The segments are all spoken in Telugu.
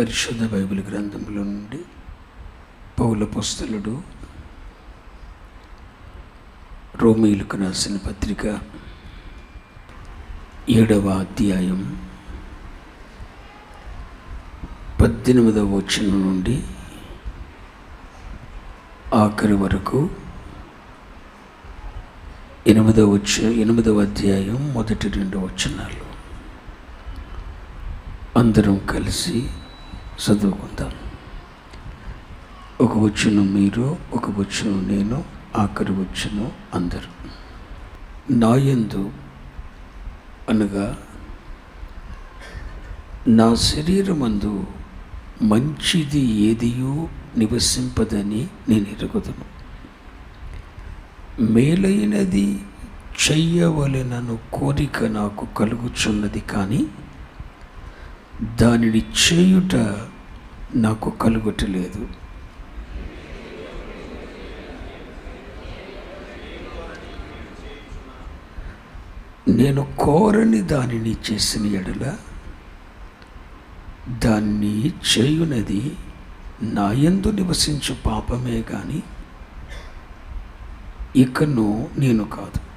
పరిశుద్ధ బైబిల్ గ్రంథంలో నుండి పౌల పుస్తలుడు రోమీలకు రాసిన పత్రిక ఏడవ అధ్యాయం పద్దెనిమిదవ వచనం నుండి ఆఖరి వరకు ఎనిమిదవ వచ్చ ఎనిమిదవ అధ్యాయం మొదటి రెండు వచనాలు. అందరం కలిసి చదువుకుందాం. ఒక వచ్చును మీరు ఒక వచ్చును నేను ఆఖరి వచ్చును అందరూ. నాయందు అనగా నా శరీరమందు మంచిది ఏదియో నివసింపదని నేను ఎరుగుదును. మేలైనది చెయ్యవలెనను కోరిక నాకు కలుగుచున్నది కానీ దానిని చేయుట నాకు కలుగుటలేదు. నేను కోరని దానిని చేసిన ఎడల దాన్ని చేయునది నా నాయందు నివసించు పాపమే కానీ ఇకను నేను కాదు.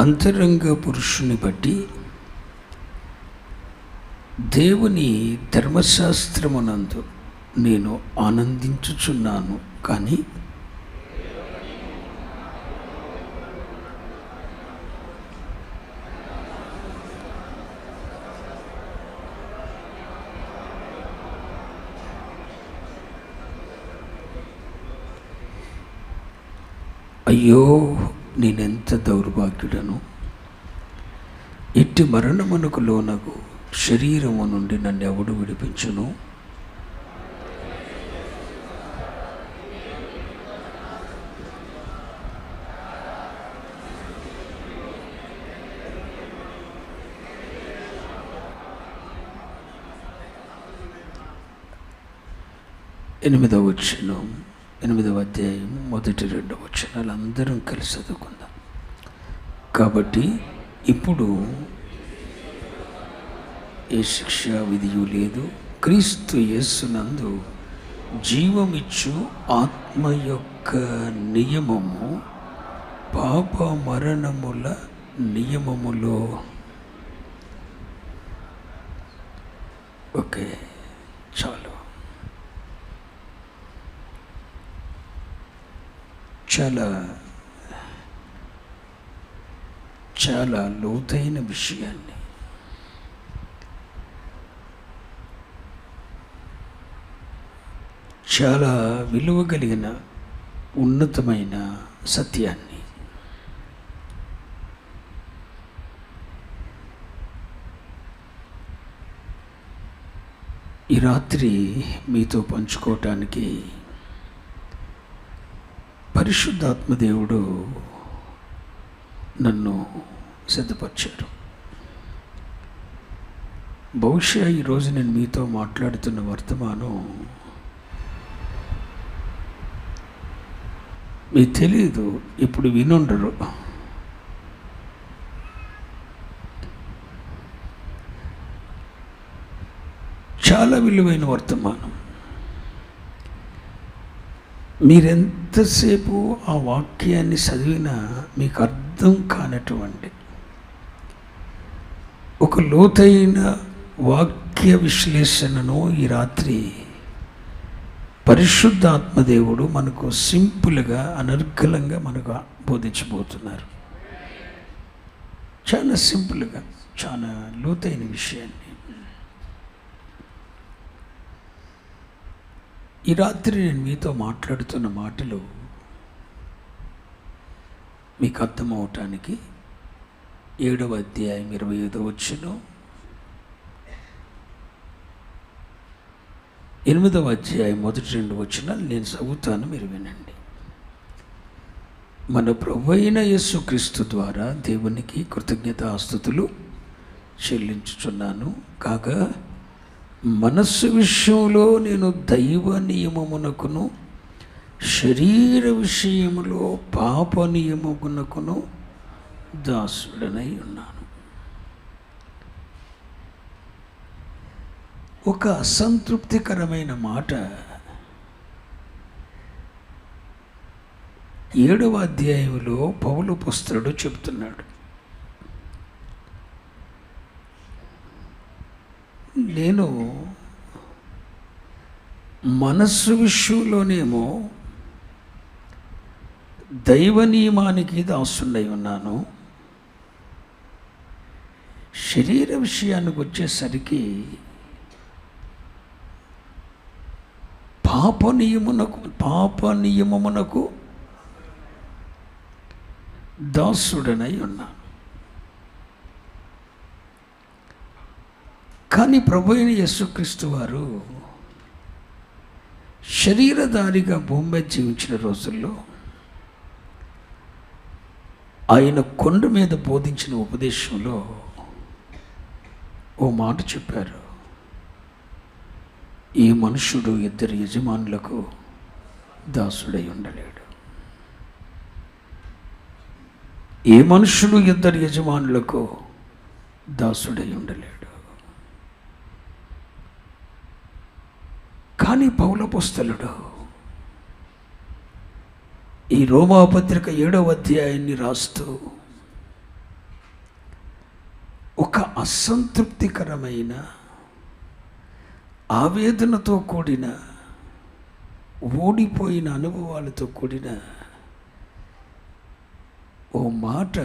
అంతరంగ పురుషుని బట్టి దేవుని ధర్మశాస్త్రమునందు నేను ఆనందించుచున్నాను. కానీ అయ్యో నేనెంత దౌర్భాగ్యుడను? ఇట్టి మరణమునకు లోనకు శరీరము నుండి నన్ను ఎవడు విడిపించును? ఎనిమిదవ వచ్చినాం ఎనిమిదవ అధ్యాయం మొదటి రెండవ వచనాలు అందరం కలిసి చదువుకుందాం. కాబట్టి ఇప్పుడు ఏ శిక్ష విధియు లేదు. క్రీస్తు యేసునందు జీవమిచ్చు ఆత్మ యొక్క నియమము పాప మరణముల నియమములో. ఓకే చాలు చాలా చాలా లోతైన విషయాన్ని చాలా విలువ కలిగిన ఉన్నతమైన సత్యాన్ని ఈ రాత్రి మీతో పంచుకోవటానికి పరిశుద్ధాత్మదేవుడు నన్ను సిద్ధపరిచారు బహుశా ఈరోజు నేను మీతో మాట్లాడుతున్న వర్తమానం మీకు తెలియదు ఇప్పుడు వినుండరు. చాలా విలువైన వర్తమానం. మీరెంతసేపు ఆ వాక్యాన్ని చదివినా మీకు అర్థం కానటువంటి ఒక లోతైన వాక్య విశ్లేషణను ఈ రాత్రి పరిశుద్ధాత్మదేవుడు మనకు సింపుల్గా అనర్గళంగా మనకు బోధించబోతున్నారు. చాలా సింపుల్గా చాలా లోతైన విషయాన్ని. ఈ రాత్రి నేను మీతో మాట్లాడుతున్న మాటలు మీకు అర్థమవటానికి ఏడవ అధ్యాయం ఇరవై ఐదో వచ్చును ఎనిమిదవ అధ్యాయం మొదటి రెండు వచ్చిన నేను చదువుతాను మీరు వినండి. మన ప్రభు అయిన యేసుక్రీస్తు ద్వారా దేవునికి కృతజ్ఞతాస్తుతులు చెల్లించుచున్నాను. కాగా మనస్సు విషయంలో నేను దైవ నియమమునకును శరీర విషయములో పాప నియమమునకును దాసుడనై ఉన్నాను. ఒక అసంతృప్తికరమైన మాట. ఏడవ అధ్యాయంలో పౌలు పుస్తరుడు చెబుతున్నాడు నేను మనస్సు విషయంలోనేమో దైవ నియమానికి దాసుడై ఉన్నాను. శరీర విషయానికి వచ్చేసరికి పాప నియమునకు పాప నియమమునకు దాసుడనై ఉన్నాను. కానీ ప్రభు అయిన యేసుక్రీస్తు వారు శరీరధారిగా భూమి మీద జీవించిన రోజుల్లో ఆయన కొండ మీద బోధించిన ఉపదేశంలో ఓ మాట చెప్పారు. ఈ మనుషుడు ఇద్దరు యజమానులకు దాసుడై ఉండలేడు. ఏ మనుషుడు ఇద్దరు యజమానులకు దాసుడై ఉండలేడు. కానీ పౌల పుస్తలుడు ఈ రోమాపత్రిక ఏడవ అధ్యాయాన్ని రాస్తూ ఒక అసంతృప్తికరమైన ఆవేదనతో కూడిన ఓడిపోయిన అనుభవాలతో కూడిన ఓ మాట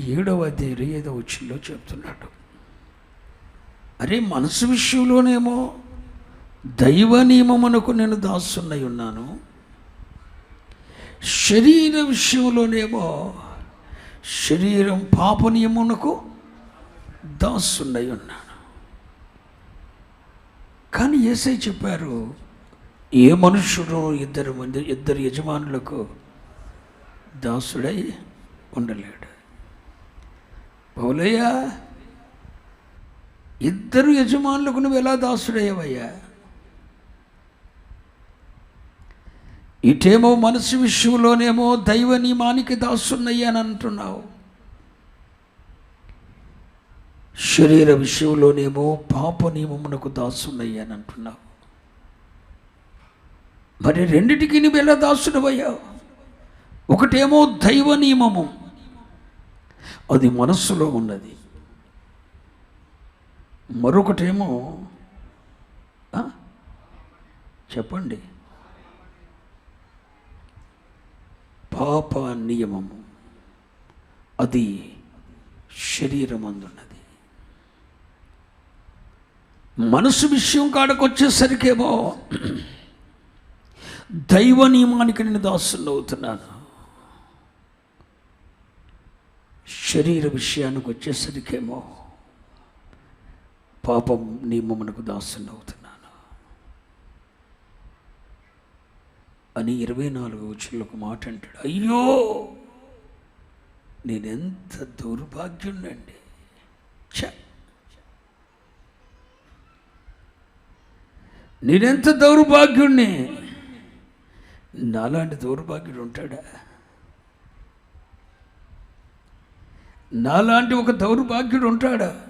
ఏడవ అధ్యాయం ఐదవ వచ్చిలో చెప్తున్నాడు. అరే మనసు విషయంలోనేమో దైవ నియమమునకు నేను దాసున్నై ఉన్నాను. శరీర విషయంలోనేమో శరీరం పాప నియమునకు దాసున్నై ఉన్నాను. కానీ ఏసై చెప్పారు ఏ మనుషుడు ఇద్దరు మంది ఇద్దరు యజమానులకు దాసుడై ఉండలేడు. పౌలయ్య ఇద్దరు యజమానులకు నువ్వు ఎలా దాసుడయ్యవయ్యా? ఇటేమో మనసు విషయంలోనేమో దైవ నియమానికి దాసున్నయ్యా అని అంటున్నావు. శరీర విషయంలోనేమో పాప నియమమునకు దాసున్నయ్యా అని అంటున్నావు. మరి రెండిటికి నువ్వు ఎలా దాసుడవయ్యావు ఒకటేమో దైవ నియమము. అది మనస్సులో ఉన్నది. మరొకటేమో చెప్పండి. పాప నియమము అది శరీరమందున్నది. మనసు విషయం కాడకొచ్చేసరికేమో దైవ నియమానికి నేను దాసులు అవుతున్నాను శరీర విషయానికి వచ్చేసరికేమో పాపం నియమమునకు దాసులు అవుతున్నాను అని ఇరవై నాలుగు వచ్చిన ఒక మాట అంటాడు. అయ్యో! నేనెంత దౌర్భాగ్యుండండి ఛ! నేనెంత దౌర్భాగ్యుణ్ణి? నాలాంటి దౌర్భాగ్యుడు ఉంటాడా? నాలాంటి ఒక దౌర్భాగ్యుడు ఉంటాడా?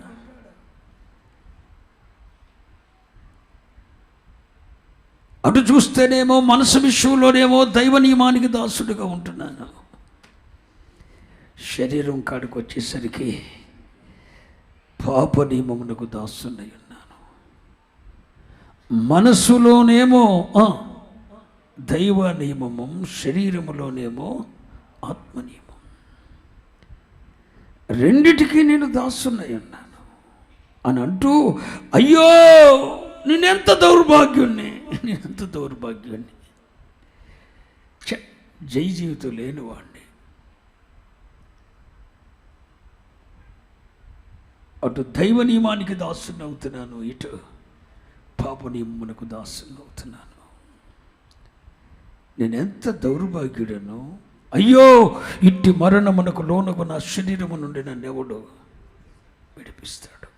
అటు చూస్తేనేమో మనసు విషయంలోనేమో దైవ నియమానికి దాసుడిగా ఉంటున్నాను. శరీరం కాడికి వచ్చేసరికి పాప నియమమునకు దాసున్నై ఉన్నాను. మనసులోనేమో దైవ నియమము శరీరములోనేమో ఆత్మ నియమం రెండిటికి నేను దాసున్నై ఉన్నాను. అని అంటూ అయ్యో నేనెంత దౌర్భాగ్యుణ్ణి? నేనెంత దౌర్భాగ్యుణ్ణి. ఛ, జై జీవితం లేనివాడిని అటు దైవ నియమానికి దాసుని అవుతున్నాను ఇటు పాప నియమమునకు దాసుని అవుతున్నాను. నేను ఎంత దౌర్భాగ్యుడను అయ్యో ఇట్టి మరణమునకు లోనకు నా శరీరము నుండి నన్ను ఎవడు విడిపిస్తాడు.